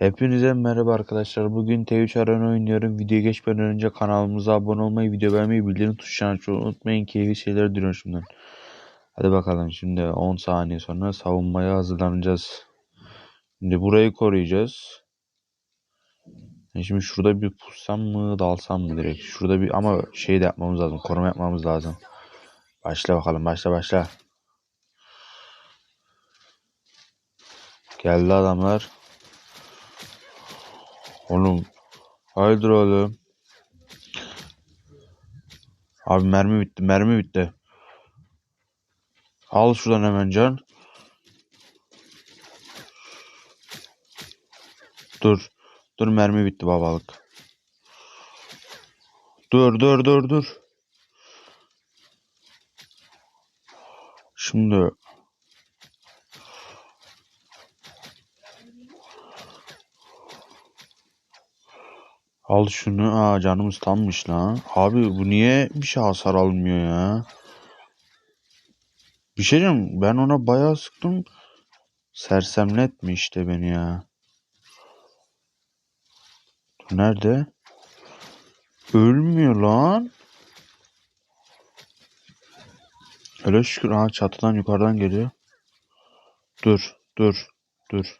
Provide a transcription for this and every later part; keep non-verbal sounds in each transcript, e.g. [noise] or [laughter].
Hepinize merhaba arkadaşlar. Bugün T3 Arena oynuyorum. Videoya geçmeden önce kanalımıza abone olmayı, video beğenmeyi, bildirim tuşlarını açmayı unutmayın. Keyifli şeyler diliyorum şimdiden. Hadi bakalım şimdi 10 saniye sonra savunmaya hazırlanacağız. Şimdi burayı koruyacağız. Şimdi şurada bir pussam mı dalsam mı direkt? Şurada bir ama şey de yapmamız lazım. Koruma yapmamız lazım. Başla bakalım başla başla. Geldi adamlar. Oğlum. Hayırdır oğlum. Abi mermi bitti. Mermi bitti. Al şuradan hemen can. Dur. Dur mermi bitti babalık. Dur dur dur dur. Şimdi al şunu. Aa canımız tammış lan. Abi bu niye bir şey hasar almıyor ya? Bir şey diyeyim ben ona bayağı sıktım. Sersemletme işte beni ya. Nerede? Ölmüyor lan. Öyle şükür. Aha çatıdan yukarıdan geliyor. Dur. Dur. Dur.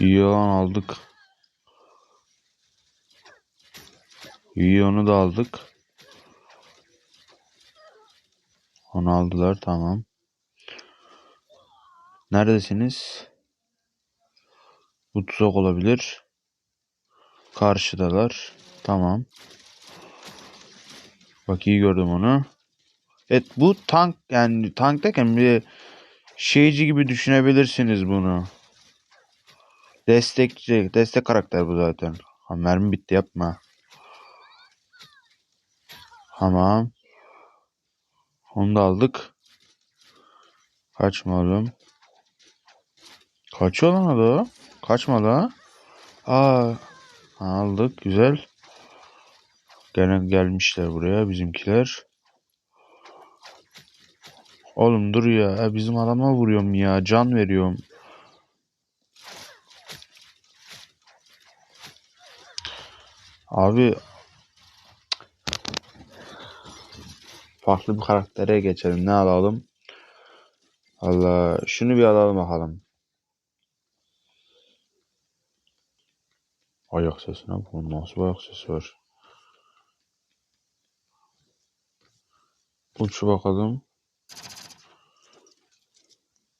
İyi lan aldık. Onu da aldık. Onu aldılar tamam. Neredesiniz? Bu tuzak olabilir. Karşıdalar. Tamam. Bak iyi gördüm onu. Evet bu tank yani tank derken bir şeyci gibi düşünebilirsiniz bunu. Destekçi, destek karakter bu zaten. Ha, mermi bitti yapma. Tamam. Onu da aldık. Kaçma oğlum. Kaçıyor lan o da. Kaçma. Aa, aldık. Güzel. Gene gelmişler buraya bizimkiler. Oğlum dur ya. Ha, Bizim adama vuruyorum ya. Can veriyorum. Abi farklı bir karaktere geçelim. Ne alalım? Allah şunu bir alalım bakalım. Ayak sesine bu nasıl ayak sesi var? Uç bakalım.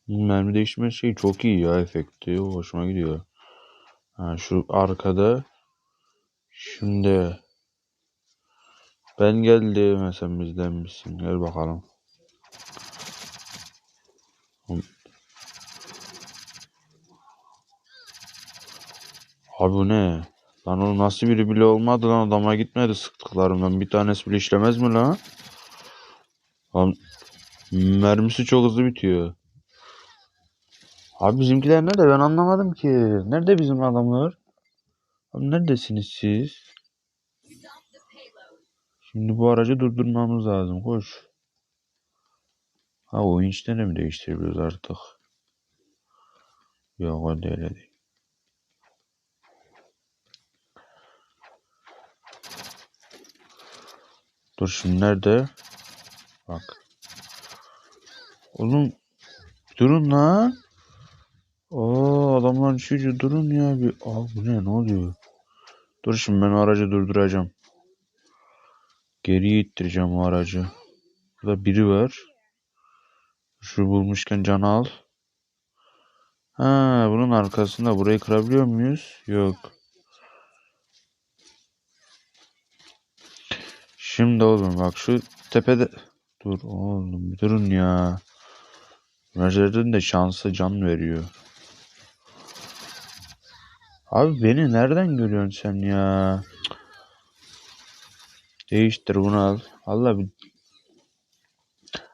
Mermi değiştirme şey çok iyi ya efekti. Hoşuma gidiyor. Ha, şu arkada. Şimdi ben geldim sen bizden misin? Gel bakalım. Abi ne? Lan o nasıl biri bile olmadı lan adama gitmedi sıktıklarımdan. Bir tanesi bile işlemez mi lan? Lan mermisi çok hızlı bitiyor. Abi bizimkiler nerede ben anlamadım ki. Nerede bizim adamlar? Abi neredesiniz siz? Şimdi bu aracı durdurmamız lazım. Koş. Ha o inçten mi değiştirebiliyoruz artık? Yok o da öyle değil. Dur şimdi nerede? Bak. Oğlum durun lan. Oo adamlar düşüyor durun ya bir. Aa bu ne ne oluyor? Dur şimdi ben o aracı durduracağım. Geriye ittireceğim o aracı. Burada biri var. Şu bulmuşken can al. Ha bunun arkasında burayı kırabiliyor muyuz? Yok. Şimdi oğlum bak şu tepede dur oğlum bir durun ya. Mercedes'in de şansı can veriyor. Abi beni nereden görüyorsun sen ya? Değiştir bunu al. Allah bir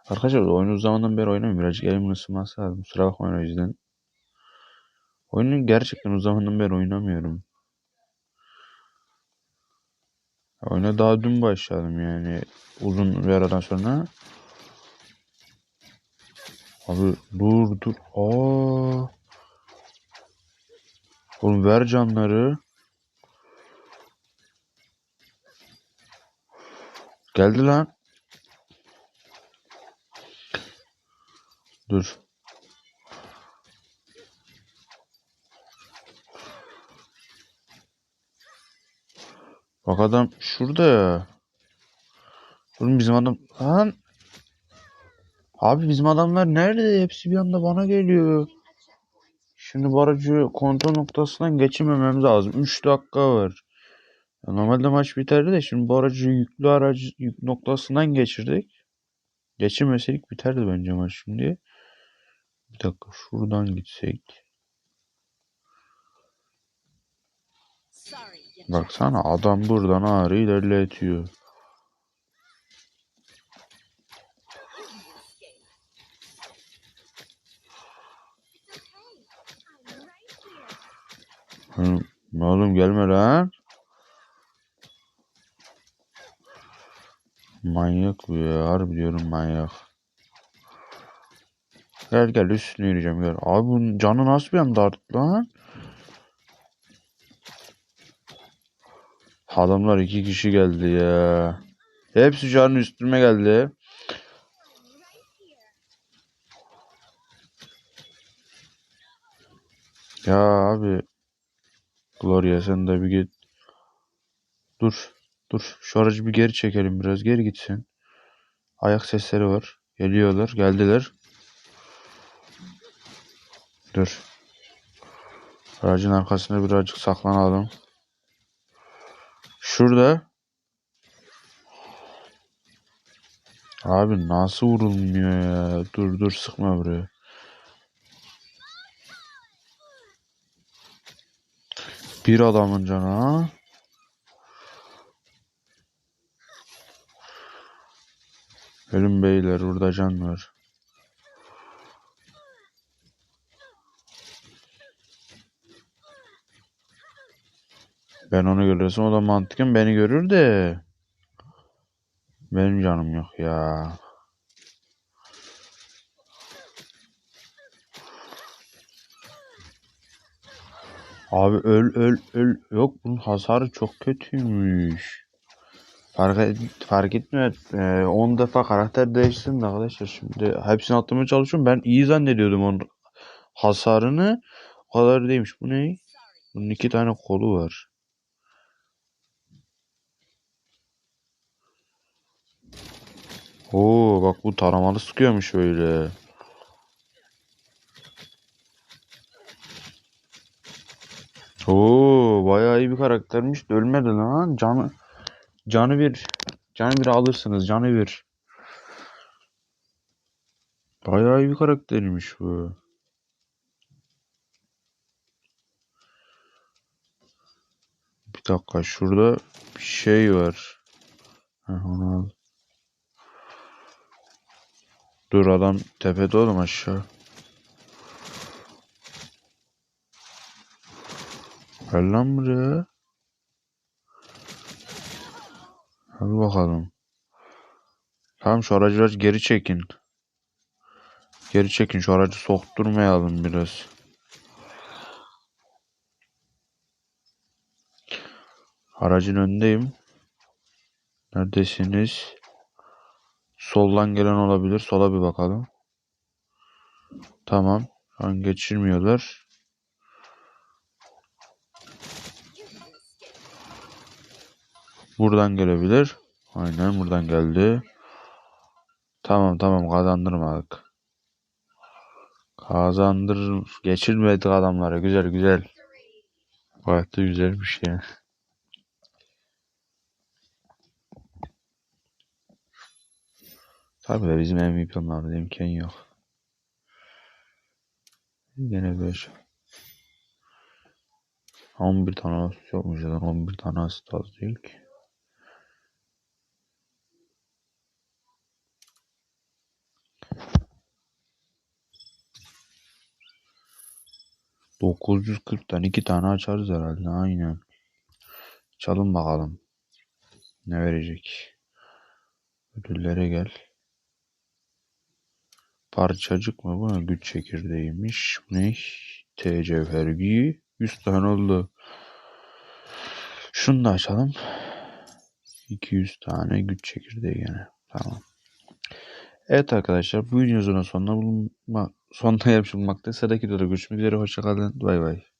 Arkadaşlar oyunu zamandan beri oynamıyorum. Birazcık elimin ısınması lazım. Kusura bakmayın o yüzden. Oyunu gerçekten o zamandan beri oynamıyorum. Oyuna daha dün başladım yani uzun bir aradan sonra. Abi dur dur. Aa. Oğlum ver canları. Geldi lan. Dur. Bak adam şurada ya. Oğlum bizim adam... Lan. Abi bizim adamlar nerede? Hepsi bir anda bana geliyor. Şimdi bu aracı kontrol noktasından geçirmememiz lazım. 3 dakika var. Ya normalde maç biterdi de şimdi bu aracı yüklü aracı yük noktasından geçirdik. Geçirmeseydik biterdi bence maç şimdi. Bir dakika şuradan gitsek. Baksana adam buradan ağrı ilerletiyor. Hı, oğlum gelme lan. Manyak bu ya. Harbi diyorum manyak. Gel gel üstüne yürüyeceğim gel. Abi bunun canı nasıl bir anda arttı lan? Adamlar iki kişi geldi ya. Hepsi canın üstüme geldi. Ya abi. Gloria sen de bir git. Dur. Dur. Şu aracı bir geri çekelim biraz. Geri gitsin. Ayak sesleri var. Geliyorlar. Geldiler. Dur. Aracın arkasına birazcık saklanalım. Şurada. Abi nasıl vurulmuyor ya? Dur dur sıkma buraya. Bir adamın canı. Ölüm beyler burada can var. Ben onu görüyorsam o da mantıken beni görür de. Benim canım yok ya. Abi öl öl öl. Yok bunun hasarı çok kötüymüş. Fark, et, fark etmiyor. Ee, 10 defa karakter değiştirdim de arkadaşlar şimdi. Hepsini atlamaya çalışıyorum. Ben iyi zannediyordum onun hasarını. O kadar değilmiş. Bu ne? Bunun iki tane kolu var. Oo bak bu taramalı sıkıyormuş öyle. Oo bayağı iyi bir karaktermiş. de Ölmedi lan. Canı canı bir canı bir alırsınız. Canı bir. Bayağı iyi bir karaktermiş bu. Bir dakika şurada bir şey var. Dur adam tepede oğlum aşağı. Gel lan buraya. Hadi bakalım. Tamam şu aracı biraz geri çekin. Geri çekin şu aracı sokturmayalım biraz. Aracın önündeyim. Neredesiniz? Soldan gelen olabilir. Sola bir bakalım. Tamam. Şu an geçirmiyorlar. Buradan gelebilir. Aynen buradan geldi. Tamam tamam kazandırmadık. Kazandır geçirmedik adamlara. Güzel güzel. Gayet de güzel bir şey. Tabii de bizim MVP onlarda imkan yok. Yine 5. 11 tane asist yokmuş zaten 11 tane asist az değil ki. ...940'tan iki tane açarız herhalde aynen. Çalın bakalım. Ne verecek? Ödüllere gel. Parçacık mı bu? Güç çekirdeğiymiş. Ne? T cevhergi. 100 tane oldu. Şunu da açalım. 200 tane güç çekirdeği gene. Tamam. Evet arkadaşlar bu videonun sonuna bulunma, sonuna gelmiş [laughs] bulunmakta. Sıradaki videoda görüşmek üzere. Hoşçakalın. Bay bay.